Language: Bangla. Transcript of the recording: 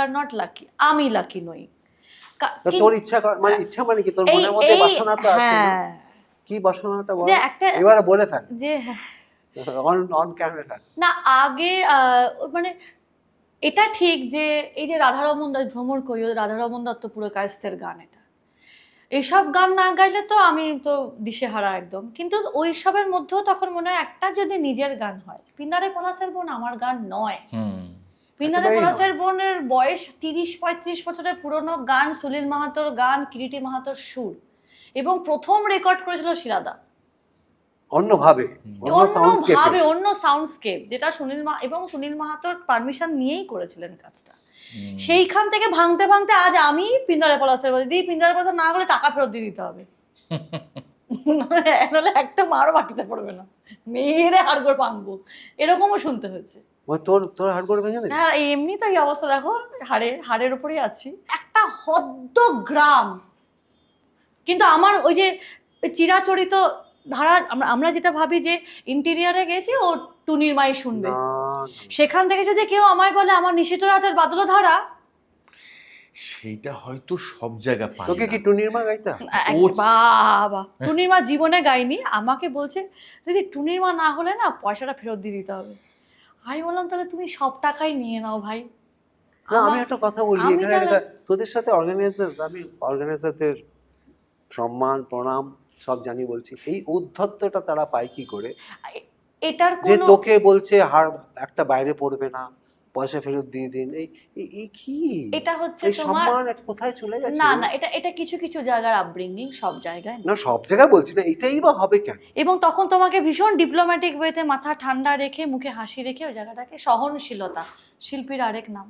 আর নট লাকি আমি লাকি নই। তোর ইচ্ছা মানে ইচ্ছা মানে কি? তোর মনের মধ্যে বাসনা তো আছে না? হ্যাঁ কি বাসনাটা বল? এবারে বলে ফেল। যে অন অন ক্যামেরা না আগে আহ, মানে এটা ঠিক যে এই যে রাধারমন দত্ত ভ্রমর কই রাধারমন দত্ত পুরো কাস্তের গান এটা। এইসব গান না গাইলে তো আমি তো দিশেহারা একদম। কিন্তু ওইসবের মধ্যেও তখন মনে হয় একটা যদি নিজের গান হয় পিন্দারে পলাশের বোন আমার গান নয়। একেবারেই পলাশের বোনের বয়স তিরিশ পঁয়ত্রিশ বছরের পুরনো গান সুনীল মাহাতোর গান কিরিটি মাহাতোর সুর। এবং প্রথম রেকর্ড করেছিল শিলাদা অন্যভাবে অন্য অন্য সাউন্ডস্কেপে ভাবে অন্য সাউন্ডস্কেপ যেটা সুনীল মা এবং সুনীল মাহাতোর পারমিশন নিয়েই করেছিলেন কাজটা। সেইখান থেকে ভাঙতে ভাঙতে আজ আমি পিন্দারে পলাশের বলছি দিদি পিন্দারে পলাশের না হলে টাকা ফেরত দিয়ে দিতে হবে। নাহলে একটা মারও বাটিতে পড়বে না। মেয়েরে হাড়গোড় পাঙ্গু এরকমও শুনতে হচ্ছে ওই তোর তোর হাড় করে ভেঙে হ্যাঁ এমনি তো এই অবস্থা দেখো হাড়ের হাড়ের উপরেই আছি। একটা হদ্দ গ্রাম। কিন্তু আমার ওই যে চিরাচরিত ধারা আমরা আমরা যেটা ভাবি যে ইন্টেরিয়ারে গেছি ও টুনির মাই শুনবে। সেখান থেকে যদি কেউ আমায় বলে আমার নিষিদ্ধ রাতের বাদল ধারা সেইটা হয়তো সব জায়গা পায় তোকে কি টুনির মা গাইতা? বাবা টুনির মা জীবনে গায়নি আমাকে বলছে দিদি টুনির মা না হলে না পয়সাটা ফেরত দিয়ে দিতে হবে। আমি বললাম তাহলে তুমি সব টাকাই নিয়ে নাও ভাই। না আমি একটা কথা বলি এখানে একটা- তোদের সাথে অর্গানাইজার আমি অর্গানাইজারদের সম্মান প্রণাম সব জানি বলছি। এই উদ্ধত্তটা তারা পায় কি করে? এটার যে তোকে বলছে হার একটা বাইরে পড়বে না। পয়সা ফেরত দিয়ে দিন এই এই- কি? এটা হচ্ছে তোমার কোথায় চলে যাচ্ছে না না এটা এটা কিছু কিছু জায়গার আপব্রিঙ্গিং সব জায়গায় না। না সব জায়গায় বলছি না এটাই বা হবে কেন? এবং তখন তোমাকে ভীষণ ডিপ্লোম্যাটিক ওয়েতে মাথা ঠান্ডা রেখে মুখে হাসি রেখে ওই জায়গাটাকে সহনশীলতা শিল্পীর আরেক নাম।